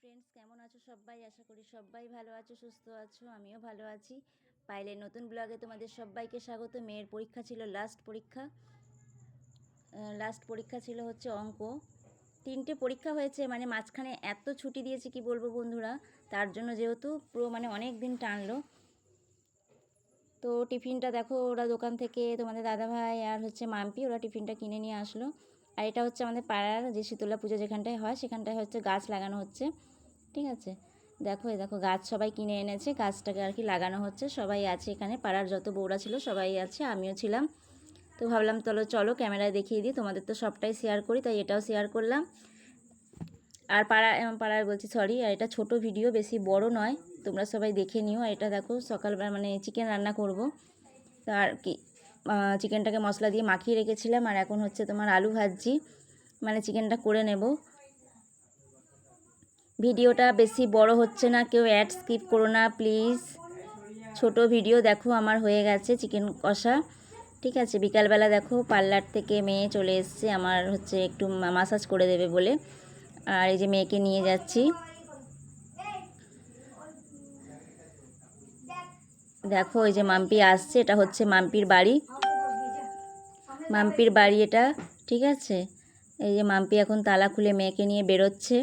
Friends কেমন আছো সবাই? আশা করি সবাই ভালো আছো, সুস্থ আছো, আমিও ভালো আছি। পাইলে নতুন ব্লগে তোমাদের সবাইকে স্বাগত। মেয়ের পরীক্ষা ছিল লাস্ট পরীক্ষা। লাস্ট পরীক্ষা ছিল হচ্ছে অঙ্ক। তিনটে পরীক্ষা হয়েছে মানে মাঝখানে এত ছুটি দিয়েছে, কি বলব বন্ধুরা? তার জন্য যেহেতু পুরো মানে অনেক দিন টানলো। তো টিফিনটা দেখো, ওরা দোকান থেকে তোমাদের দাদাভাই আর হচ্ছে মাম্পি, ওরা টিফিনটা কিনে নিয়ে আসলো। আর এটা হচ্ছে আমাদের পাড়ার যে শীতলা পুজো যেখানটায় হয়, সেখানটায় হচ্ছে গাছ লাগানো হচ্ছে। ঠিক আছে? দেখো, এই দেখো, গাছ সবাই কিনে এনেছে, গাছটাকে আর কি লাগানো হচ্ছে। সবাই আছে এখানে, পাড়ার যত বউরা ছিল সবাই আছে, আমিও ছিলাম। তো ভাবলাম চলো চলো ক্যামেরায় দেখিয়ে দিই, তোমাদের তো সবটাই শেয়ার করি, তাই এটাও শেয়ার করলাম। আর পাড়া পাড়ায় বলছি সরি আর এটা ছোট ভিডিও বেশি বড় নয়। তোমরা সবাই দেখে নিও এটা দেখো, সকালবেলা মানে চিকেন রান্না করব। তা আর কি চিকেনটাকে মশলা দিয়ে মাখিয়ে রেখেছিলাম, আর এখন হচ্ছে তোমার আলু ভাজছি মানে চিকেনটা করে নেব। ভিডিওটা বেশি বড় হচ্ছে না, কেউ অ্যাড স্কিপ করো না প্লিজ ছোট ভিডিও দেখো, আমার হয়ে গেছে চিকেন কষা। ঠিক আছে, বিকালবেলা দেখো, পার্লার থেকে মেয়ে চলে এসছে, আমার হচ্ছে একটু মাসাজ করে দেবে বলে। আর এই যে মেয়েকে নিয়ে যাচ্ছি। দেখো, এই যে মাম্পি আসছে, এটা হচ্ছে মাম্পির বাড়ি। মাম্পির বাড়ি এটা, ঠিক আছে? এই যে মাম্পি এখন তালা খুলে মেয়েকে নিয়ে বেরোচ্ছে।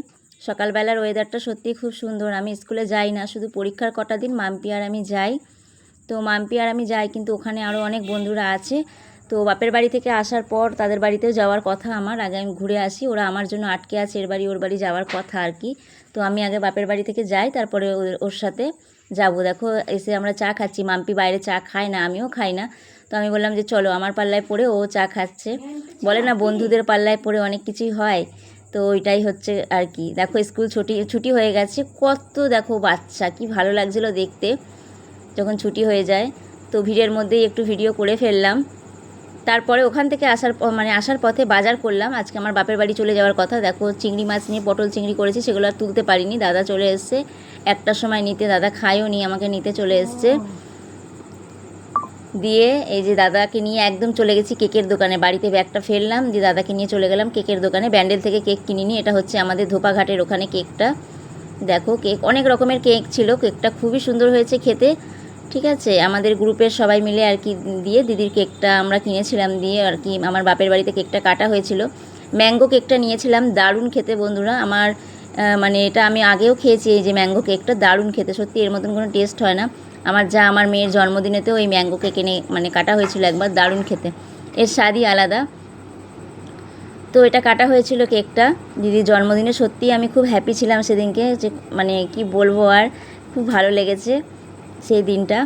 সকালবেলার ওয়েদারটা সত্যি খুব সুন্দর, আমি স্কুলে যাই না, শুধু পরীক্ষার কটা দিন মাম্পি আর আমি যাই। তো মাম্পি আর আমি যাই, কিন্তু ওখানে আরও অনেক বন্ধুরা আছে। তো বাপের বাড়ি থেকে আসার পর তাদের বাড়িতেও যাওয়ার কথা আমার, আগে আমি ঘুরে আসি, ওরা আমার জন্য আটকে আছে, এর বাড়ি, ওর বাড়ি যাওয়ার কথা আর কি। তো আমি আগে বাপের বাড়ি থেকে যাই, তারপরে ওর সাথে। যাব। দেখো, এসে আমরা চা খাচ্ছি। মাম্পি বাইরে চা খায় না, আমিও খাই না। তো আমি বললাম যে, চলো, আমার পাল্লায় পড়ে ও চা খাচ্ছে। বলে না, বন্ধুদের পাল্লায় পড়ে অনেক কিছুই হয়। তো ওইটাই হচ্ছে আর কি। দেখো, স্কুল ছুটি ছুটি হয়ে গেছে। কত দেখো বাচ্চা, কি ভালো লাগছিল দেখতে। যখন ছুটি হয়ে যায়, তো ভিড়ের মধ্যেই একটু ভিডিও করে ফেললাম। তারপরে ওখান থেকে আসার মানে আসার পথে বাজার করলাম। আজকে আমার বাপের বাড়ি চলে যাওয়ার কথা। দেখো, চিংড়ি মাছ নিয়ে পটল চিংড়ি করেছি, সেগুলো আর তুলতে পারিনি। দাদা চলে এসছে। একটার সময় নিতে, দাদা খায়ও নি, আমাকে নিতে চলে এসছে। দিয়ে এই যে দাদাকে নিয়ে একদম চলে গেছি কেকের দোকানে। বাড়িতে ব্যাগটা ফেললাম, দিয়ে দাদাকে নিয়ে চলে গেলাম কেকের দোকানে। ব্যান্ডেল থেকে কেক কিনিনি, এটা হচ্ছে আমাদের ধোপাঘাটের ওখানে কেকটা। দেখো, কেক অনেক রকমের কেক ছিল, কেকটা খুবই সুন্দর হয়েছে খেতে। ঠিক আছে, আমাদের গ্রুপের সবাই মিলে আর কি দিয়ে দিদির কেকটা আমরা কিনেছিলাম দিয়ে আর কি আমার বাপের বাড়িতে কেকটা কাটা হয়েছিল। ম্যাঙ্গো কেকটা নিয়েছিলাম, দারুণ খেতে বন্ধুরা। আমার মানে এটা আমি আগেও খেয়েছি এই যে ম্যাঙ্গো কেকটা দারুণ খেতে, সত্যি এর মতন কোনো টেস্ট হয় না। আমার যা আমার মেয়ের জন্মদিনেতেও ওই ম্যাঙ্গো কেক এনে মানে কাটা হয়েছিল একবার, দারুণ খেতে। এর স্বাদই আলাদা। তো এটা কাটা হয়েছিল কেকটা দিদির জন্মদিনে সত্যিই আমি খুব হ্যাপি ছিলাম সেদিনকে যে মানে কি বলব আর, খুব ভালো লেগেছে। সেই দিনটা।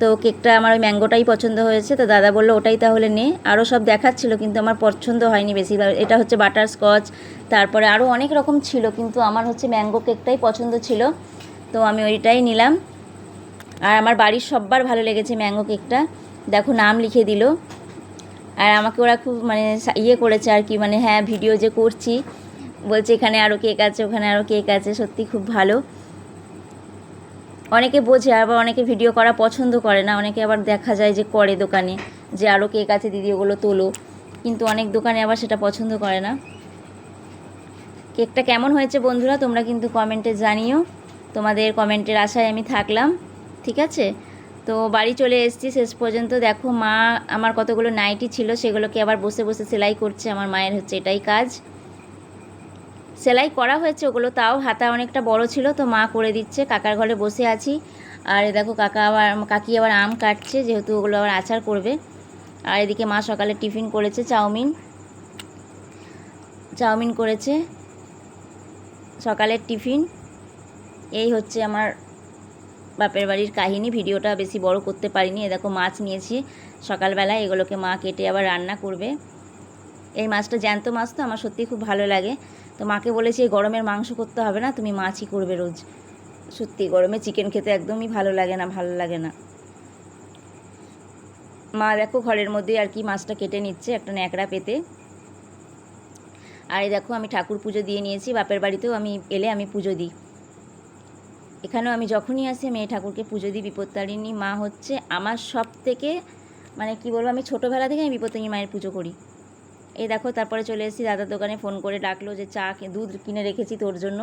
তো কেকটা আমার ওই ম্যাঙ্গোটাই পছন্দ হয়েছে। তো দাদা বলল, ওটাই তাহলে নে। আরও সব দেখাচ্ছিল, কিন্তু আমার পছন্দ হয়নি বেশিরভাগ। এটা হচ্ছে বাটার স্কচ, তারপরে আরও অনেক রকম ছিল, কিন্তু আমার হচ্ছে ম্যাঙ্গো কেকটাই পছন্দ ছিল। তো আমি ওইটাই নিলাম। আর আমার বাড়ির সব্বার ভালো লেগেছে ম্যাঙ্গো কেকটা। দেখো, নাম লিখে দিল। আর আমাকে ওরা খুব মানে ইয়ে করেছে আর কি মানে হ্যাঁ ভিডিও যে করছি, বলছে এখানে আরও কেক আছে, ওখানে আরও কেক আছে, সত্যি খুব ভালো। অনেকে বোঝে, আবার অনেকে ভিডিও করা পছন্দ করে না। অনেকে আবার দেখা যায় যে করে দোকানে, যে আরও কেক আছে, দিদি, ওগুলো তোলো। কিন্তু অনেক দোকানে আবার সেটা পছন্দ করে না। কেকটা কেমন হয়েছে বন্ধুরা, তোমরা কিন্তু কমেন্টে জানিও। তোমাদের কমেন্টের আশায় আমি থাকলাম, ঠিক আছে? তো বাড়ি চলে এসেছি, শেষ পর্যন্ত দেখো মা, আমার কতগুলো নাইটি ছিল, সেগুলোকে আবার বসে বসে সেলাই করছে, আমার মায়ের হচ্ছে এটাই কাজ। সেলাই করা হয়েছে, ওগুলো তাও হাতা অনেকটা বড় ছিল, তো মা করে দিচ্ছে, কাকার ঘরে বসে আছি। আর দেখো কাকা আবার, কাকি আবার আম কাটছে, যেহেতু ওগুলো আবার আচার করবে। আর এদিকে মা সকালে টিফিন করেছে, চাউমিন। চাউমিন করেছে, সকালের টিফিন। এই হচ্ছে আমার বাপের বাড়ির কাহিনী, ভিডিওটা বেশি বড় করতে পারিনি। এ দেখো মাছ নিয়েছি সকালবেলায়, এগুলোকে মা কেটে আবার রান্না করবে। এই মাছটা জ্যান্ত মাছ তো, আমার সত্যি খুব ভালো লাগে। তো মাকে বলেছি, এই গরমের মাংস করতে হবে না, তুমি মাছই করবে রোজ। সত্যি, গরমে চিকেন খেতে একদমই ভালো লাগে না, ভালো লাগে না। মা দেখো ঘরের মধ্যেই আর কি মাছটা কেটে নিচ্ছে, একটা ন্যাকড়া পেতে। আর এই দেখো, আমি ঠাকুর পুজো দিয়ে নিয়েছি, বাপের বাড়িতেও আমি এলে আমি পুজো দিই। এখানেও আমি যখনই আসি মেয়ে ঠাকুরকে পুজো দিই, বিপত্তারিণী মা হচ্ছে আমার সব থেকে মানে কি বলব, আমি ছোটোবেলা থেকে আমি বিপত্তারিণী মায়ের পুজো করি। এই দেখো, তারপরে চলে এসেছি দাদার দোকানে, ফোন করে ডাকলো যে চা দুধ কিনে রেখেছি তোর জন্য।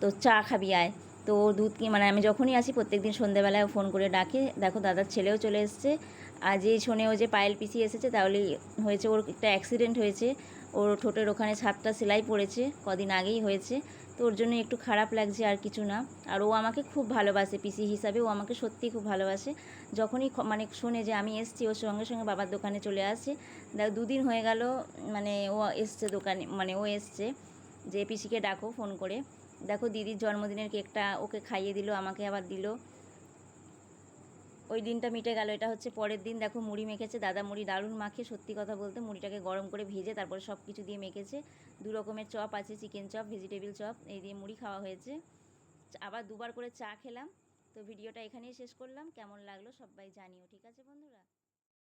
তো চা খাবি আয়। তো দুধ কি মানে আমি যখনই আসি প্রত্যেক দিন সন্ধ্যেবেলায় ফোন করে ডাকে। দেখো, দাদার ছেলেও চলে এসছে। আর শোনে ও যে পায়েল পিসি এসেছে তাহলে হয়েছে ওর একটা অ্যাক্সিডেন্ট হয়েছে। ওর ঠোঁটের ওখানে ছাদটা সেলাই পড়েছে, কদিন আগেই হয়েছে। তো ওর জন্য একটু খারাপ লাগছে আর কিছু না। আর ও আমাকে খুব ভালোবাসে, পিসি হিসাবে। ও আমাকে সত্যিই খুব ভালোবাসে। যখনই মানে শোনে যে আমি এসছি ওর সঙ্গে সঙ্গে বাবার দোকানে চলে আসে। দেখ দুদিন হয়ে গেল মানে ও এসছে দোকানে মানে ও এসছে যে পিসিকে ডাকো ফোন করে। দেখো দিদির জন্মদিনের কেকটা ওকে খাইয়ে দিল, আমাকে আবার দিল। ওই দিনটা মিটে গেল। এটা হচ্ছে পরের দিন। দেখো মুড়ি মেখেছে, দাদা মুড়ি দারুণ মাখে, সত্যি কথা বলতে মুড়িটাকে গরম করে ভেজে তারপরে সব কিছু দিয়ে মেখেছে। দু রকমের চপ আছে চিকেন চপ ভেজিটেবিল চপ, এই দিয়ে মুড়ি খাওয়া হয়েছে। আবার দুবার করে চা খেলাম। তো ভিডিওটা এখানেই শেষ করলাম। কেমন লাগল সবাই জানিও, ঠিক আছে বন্ধুরা?